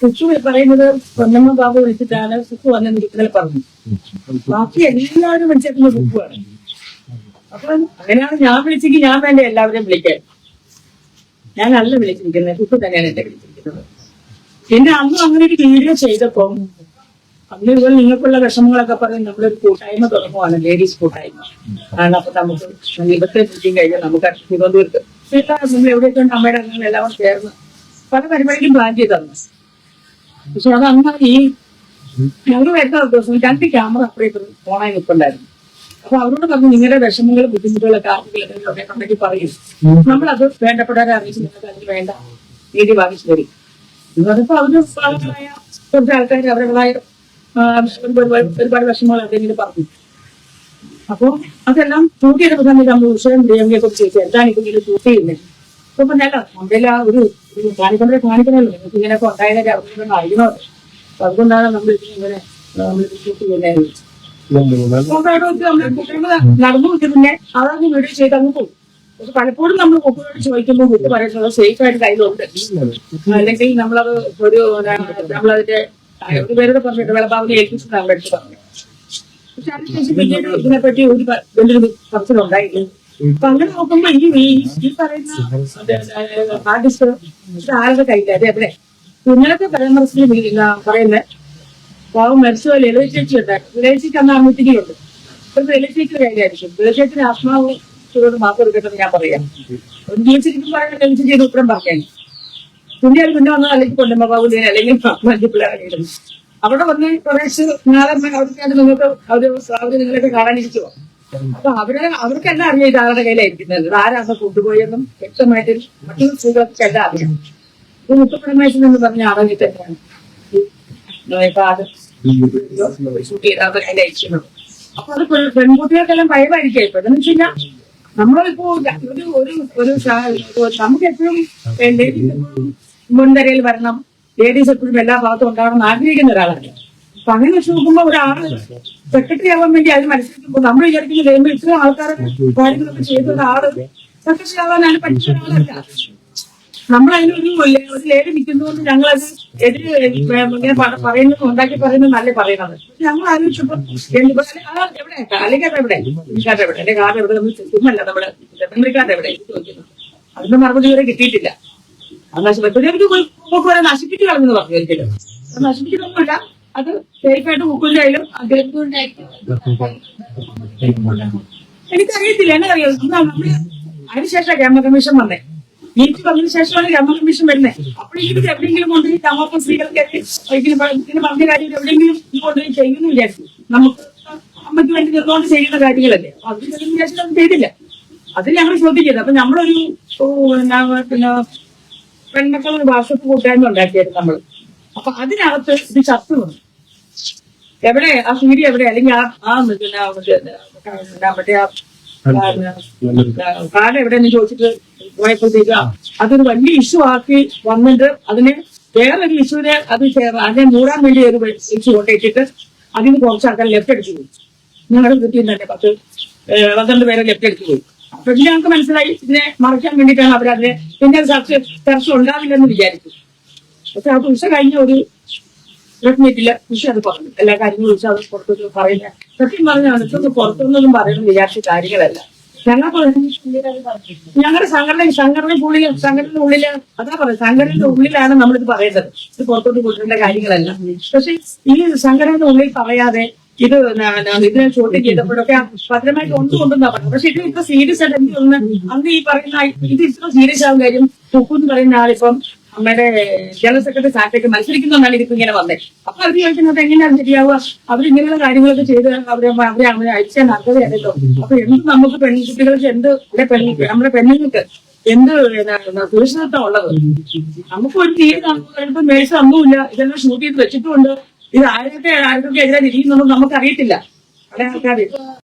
സുഷു പറയുന്നത് പൊന്നമ്മ ബാബു വെച്ചിട്ടാണ് സുഷു വന്ന് നിൽക്കുന്നതിൽ പറഞ്ഞു. ബാക്കി എല്ലാവരും വിളിച്ചേക്കുന്ന സുഖുവാണ് അപ്പൊ അങ്ങനെയാണ് ഞാൻ വിളിച്ചെങ്കിൽ ഞാൻ വേണ്ട എല്ലാവരെയും വിളിക്കാൻ. ഞാൻ അല്ല വിളിച്ചിരിക്കുന്നത് സുഖു തന്നെയാണ് എന്നെ വിളിച്ചിരിക്കുന്നത്. പിന്നെ അന്ന് അങ്ങനെ ഒരു വീഡിയോ ചെയ്തപ്പോ അന്ന് ഇതുപോലെ നിങ്ങൾക്കുള്ള വിഷമങ്ങളൊക്കെ പറഞ്ഞ് നമ്മളൊരു കൂട്ടായ്മ തുടങ്ങുവാണ് ലേഡീസ് കൂട്ടായ്മ. കാരണം അപ്പൊ നമുക്ക് ഇവിടുത്തെ മീറ്റിംഗ് കഴിഞ്ഞാൽ നമുക്ക് തിരുവനന്തപുരത്ത്. എവിടെയൊക്കെ ഉണ്ട് അമ്മയുടെ അംഗങ്ങൾ എല്ലാവരും ചേർന്ന് പല പരിപാടിക്കും പ്ലാൻ ചെയ്ത് പക്ഷെ അത് അന്ന് ഈ ഞങ്ങൾ വരുന്ന ദിവസം രണ്ട് ക്യാമറ അപ്പുറം ഫോണായി നിൽപ്പുണ്ടായിരുന്നു അപ്പൊ അവരോട് പറഞ്ഞു നിങ്ങളുടെ വിഷമങ്ങൾ ബുദ്ധിമുട്ടുകളൊക്കെ ആർക്കെങ്കിലും ഒക്കെ ഉണ്ടെങ്കിൽ പറയും. നമ്മളത് വേണ്ടപ്പെട്ടവരെ അറിയിച്ച് നിങ്ങൾക്ക് അതിന് വേണ്ട നീതി വാങ്ങിച്ചു തരും. അവർ ആൾക്കാർ അവരുടേതായ ഒരുപാട് വിഷമങ്ങൾ എന്തെങ്കിലും പറഞ്ഞു. അപ്പോ അതെല്ലാം ചെയ്ത സമയത്ത് നമ്മൾ ഉത്സവം പ്രിയങ്കയെ കുറിച്ച് എന്താണ് ഇങ്ങനെ ചെയ്യുന്നത് അപ്പൊ ഞാൻ ആ ഒരു കാണിക്കുന്നവരെ കാണിക്കണമല്ലോ നിങ്ങൾക്ക് ഇങ്ങനെയൊക്കെ ഉണ്ടായതിന്റെ അവസരം അറിയണോ അപ്പൊ അതുകൊണ്ടാണ് നമ്മൾ ഇങ്ങനെ നടന്നു പിന്നെ അതാണ് വീഡിയോ ചെയ്ത് അങ്ങ് പോകും. പക്ഷെ പലപ്പോഴും നമ്മൾ കുട്ടികളോട് ചോദിക്കുമ്പോൾ കുട്ടി പറയുന്നത് സേഫ് ആയിട്ട് കയ്യിലുണ്ട് അല്ലെങ്കിൽ നമ്മളത് ഒരു നമ്മളതിന്റെ ഒരു പേരുടെ പറഞ്ഞിട്ട് വെളബാവിനെ ഏൽപ്പിച്ചിട്ട് നമ്മുടെ അടുത്ത് പറഞ്ഞു പക്ഷെ അതിനുശേഷം പിന്നീട് ഇതിനെപ്പറ്റി ഒരു വലിയൊരു പറച്ചിലുണ്ടായില്ല അപ്പൊ അങ്ങനെ നോക്കുമ്പോ ഈ ഈ- പറയുന്ന ആർട്ടിസ്റ്റ് ഇത് ആരുടെ അതെ അതെ ഇന്നലത്തെ പരാമർശത്തിൽ പറയുന്ന പാവം മരിച്ചു ലളിത ചേച്ചി ഉണ്ടായിരുന്നു ലളിത ചേച്ചി അന്ന് അമ്മത്തിക്കുണ്ട് ഇപ്പൊ ലളിത ചേച്ചിയുടെ കയ്യിലായിരിക്കും ലളിത ചേച്ചിയുടെ ആത്മാവ് ചൂടോട് മാപ്പ് എടുക്കട്ടെന്ന് ഞാൻ പറയാം ഒരു ജീവിച്ചിരിക്കും പറയുന്ന ലളിത ചേച്ചിയുടെ ഉത്തരം പറയാൻ പിന്നെ അത് പിന്നെ വന്നാൽ അല്ലെങ്കിൽ കൊണ്ടുമ്പോ ബാബുദേനെ അല്ലെങ്കിൽ മഞ്ജുപിള്ളേരെ അവിടെ വന്ന് കുറേശ്ശെ നാളെ അവിടുത്തെ നിങ്ങൾക്ക് അവർ അവർ നിങ്ങളൊക്കെ കാണാനിരിക്കുമോ അപ്പൊ അവരുടെ അവർക്കെല്ലാം അറിയാം ഇത് ആരുടെ കയ്യിലായിരിക്കുന്നത്? ആരാണ് കൊണ്ടുപോയെന്നും വ്യക്തമായിട്ട് മറ്റുള്ള സ്ത്രീകൾക്ക് എല്ലാം അറിയാം. ഇത് മുത്തപ്പരമേശ്വരൻ എന്ന് പറഞ്ഞ ആളുകൾ തന്നെയാണ്. അപ്പൊ അത് പെൺ- പെൺകുട്ടികൾക്കെല്ലാം ഭയമായിരിക്കും ഇപ്പൊ. എന്ന് വെച്ച് കഴിഞ്ഞാൽ നമ്മളിപ്പോ ഒരു ഒരു ഒരു ഒരു നമുക്ക് എപ്പോഴും ലേഡീസ് എപ്പോഴും മുൻനിരയിൽ വരണം. ലേഡീസ് എപ്പോഴും എല്ലാ ഭാഗത്തും ഉണ്ടാവണം എന്ന് ആഗ്രഹിക്കുന്ന ഒരാളാണ് അപ്പൊ അങ്ങനെ വെച്ച് നോക്കുമ്പോ ഒരാൾ സെക്രട്ടറി ആവാൻ വേണ്ടി അത് മനസ്സിലാക്കുമ്പോൾ നമ്മൾ വിചാരിക്കുന്ന കഴിയുമ്പോൾ ഇത്രയും ആൾക്കാരെ കാര്യങ്ങളൊക്കെ ചെയ്ത ഒരാൾ സെക്രട്ടറി ആവാനാണ് പറ്റിയ ഒരാളല്ല. നമ്മൾ അതിനൊരു ഒരു ലേഡി നിൽക്കുന്നതുകൊണ്ട് ഞങ്ങൾ അത് എതിര് ഇങ്ങനെ പറയുന്നു പറയുന്നത് ഉണ്ടാക്കി പറയുന്നത് നല്ല പറയുന്നത് ഞങ്ങൾ ആലോചിച്ചപ്പോ എവിടെ? കാലിക്കാട്ട് എവിടെ? കാട്ട് എവിടെ? എന്റെ കാർഡ് എവിടെ? നമ്മൾ ചുമല്ല നമ്മുടെ തെങ്ങലിക്കാട്ട് എവിടെ? ചോദിക്കുന്നു. അതിന്റെ മറുപടി വരെ കിട്ടിയിട്ടില്ല. അത് നശിപ്പിച്ചു. വരെ നശിപ്പിച്ചു കളഞ്ഞെന്ന് പറഞ്ഞു ഒരിക്കലും. നശിപ്പിക്കുന്നൊന്നുമില്ല. അത് സേഫായിട്ട് മുക്കുവിന്റെ കയ്യിലും എനിക്കറിയത്തില്ല എന്നെ അറിയാം അതിനുശേഷം ഗ്രാമ കമ്മീഷൻ വന്നേ. എനിക്ക് വന്നതിന് ശേഷമാണ് ഗ്രാമ കമ്മീഷൻ വരുന്നത് അപ്പോഴെങ്കിലും എവിടെയെങ്കിലും കൊണ്ടുപോയി തമാപ്പം സ്ത്രീകൾക്ക് ഇങ്ങനെ പറഞ്ഞ കാര്യം എവിടെയെങ്കിലും കൊണ്ടുപോയി ചെയ്യുന്നു വിചാരിച്ചു. നമുക്ക് അമ്മയ്ക്ക് വേണ്ടി നിർന്നുകൊണ്ട് ചെയ്യുന്ന കാര്യങ്ങളല്ലേ. അത് അതിന് ശേഷം അത് ചെയ്തില്ല. അത് ഞങ്ങൾ ചോദിക്കരുത് അപ്പൊ നമ്മളൊരു പിന്നെ പെൺമക്കളൊരു വാട്സപ്പ് കൂട്ടായ്മ ഉണ്ടാക്കിയായിരുന്നു നമ്മൾ അപ്പൊ അതിനകത്ത് ഇത് ചർച്ച വന്നു. എവിടെ? ആ സീഡി എവിടെ? അല്ലെങ്കിൽ ആ ആ പിന്നെ മറ്റേ മറ്റേ ആ കാർഡ് എവിടെയെന്ന് ചോദിച്ചിട്ട് പോയപ്പോഴത്തേക്ക് അതൊരു വലിയ ഇഷ്യൂ ആക്കി വന്നിട്ട് അതിന് വേറൊരു ഇഷ്യൂനെ അത് അതിനെ മൂടാൻ വേണ്ടി ഒരു ഇഷ്യൂ കൊണ്ടിട്ടിട്ട് അതിന് കുറച്ച് ആൾക്കാർ ലെഫ്റ്റ് അടിച്ചു പോയി. ഞങ്ങളുടെ വീട്ടിൽ തന്നെ പത്ത് പന്ത്രണ്ട് പേരെ ലെഫ്റ്റ് അടിച്ചു പോയി. അപ്പൊ പിന്നെ ഞങ്ങൾക്ക് മനസ്സിലായി ഇതിനെ മറയ്ക്കാൻ വേണ്ടിയിട്ടാണ് അവരതിനെ പിന്നെ ചർച്ച ചർച്ച ഉണ്ടാവില്ലെന്ന് വിചാരിച്ചു. പക്ഷെ ആ ഉച്ച കഴിഞ്ഞ ഒരു പ്രശ്നത്തില്ല പക്ഷെ അത് പറഞ്ഞു. എല്ലാ കാര്യങ്ങളും ചോദിച്ചാൽ അത് പുറത്തൊന്നും പറയില്ല. സത്യം പറഞ്ഞാൽ അടുത്തൊന്നും പുറത്തൊന്നും പറയണം വിചാരിച്ച കാര്യങ്ങളല്ല. ഞങ്ങൾക്ക് ഞങ്ങളുടെ സംഘടന സംഘടനയ്ക്ക് ഉള്ളിൽ സംഘടനയുടെ ഉള്ളിൽ അതാ പറയുന്നത് സംഘടനയുടെ ഉള്ളിലാണ് നമ്മളിത് പറയുന്നത് ഇത് പുറത്തോട്ട് കൊണ്ടുവരേണ്ട കാര്യങ്ങളല്ല. പക്ഷെ ഈ സംഘടനയുടെ ഉള്ളിൽ പറയാതെ ഇത് ഇതിനെ ചോദ്യം ചെയ്തപ്പോഴൊക്കെ ഭദ്രമായിട്ട് ഒന്നും കൊണ്ടുകൊണ്ടെന്നാ പറഞ്ഞത്. പക്ഷെ ഇത് ഇത്ര സീരിയസ് ആയിട്ട് എനിക്ക് തോന്നുന്നു അന്ന് ഈ പറയുന്ന ഇത് ഇത്ര സീരിയസ് ആവും കാര്യം തുപ്പു എന്ന് പറയുന്ന ആളിപ്പം നമ്മുടെ ജനറൽ സെക്രട്ടറി സ്ഥാനത്തേക്ക് മത്സരിക്കുന്നതാണ് ഇതിപ്പോ ഇങ്ങനെ വന്നത് അപ്പൊ അവർ ചോദിക്കുന്നത് എങ്ങനെയാണ് ശരിയാവുക? അവർ ഇങ്ങനെയുള്ള കാര്യങ്ങളൊക്കെ ചെയ്ത് അവരെ അവരെ അവരെ അയച്ചാൽ അർഹതയല്ലോ അപ്പൊ എന്ത് നമുക്ക് പെൺകുട്ടികൾക്ക് എന്ത് നമ്മുടെ പെണ്ണുങ്ങൾക്ക് എന്ത് സുരക്ഷിതത്വം ഉള്ളത്? നമുക്ക് ഒരു തീരെ നമുക്ക് മേഴ്സ് ഒന്നുമില്ല ഇതെല്ലാം ഷൂട്ട് ചെയ്ത് വെച്ചിട്ടുണ്ട് ഇത് ആരൊക്കെ ആർക്കൊക്കെ എതിരെ നമുക്ക് അറിയത്തില്ല. പല ആൾക്കാർ